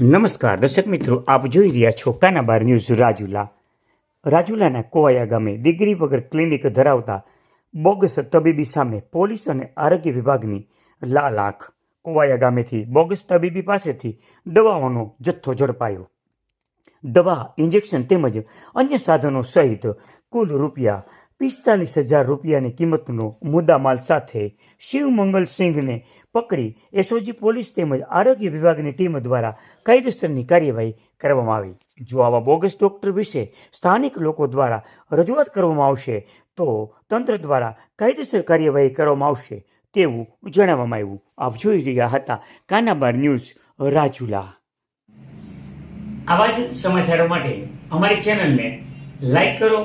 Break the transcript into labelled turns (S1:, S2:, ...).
S1: નમસ્કાર, દર્શક મિત્રો, આપ જોઈ રહ્યા છો કાનાબાર ન્યૂઝ રાજુલા. રાજુલાના કોવાયા ગામે ડિગ્રી વગર ક્લિનિક ધરાવતા બોગસ તબીબી સામે પોલીસ અને આરોગ્ય વિભાગની લાલ આંખ. કોવાયા ગામેથી બોગસ તબીબી પાસેથી દવાઓનો જથ્થો ઝડપાયો. દવા, ઇન્જેક્શન તેમજ અન્ય સાધનો સહિત કુલ રૂપિયા પિસ્તાલીસ હજાર રૂપિયાની કિંમતનો મુદ્દામાલ સાથે શિવમંગલ સિંઘને પકડી એસઓજી પોલીસ તેમજ આરોગ્ય વિભાગની ટીમ દ્વારા કાયદેસરની કાર્યવાહી કરવામાં આવી. જો આવા બોગસ ડોક્ટર વિશે સ્થાનિક લોકો દ્વારા રજૂઆત કરવામાં આવશે, તો તંત્ર દ્વારા કાયદેસર કાર્યવાહી કરવામાં આવશે તેવું જણાવવામાં આવ્યું. આપ જોઈ રહ્યા હતા કાનાબાર ન્યૂઝ, રાજુલા. આવા જ સમાચારો માટે અમારી ચેનલને લાઈક કરો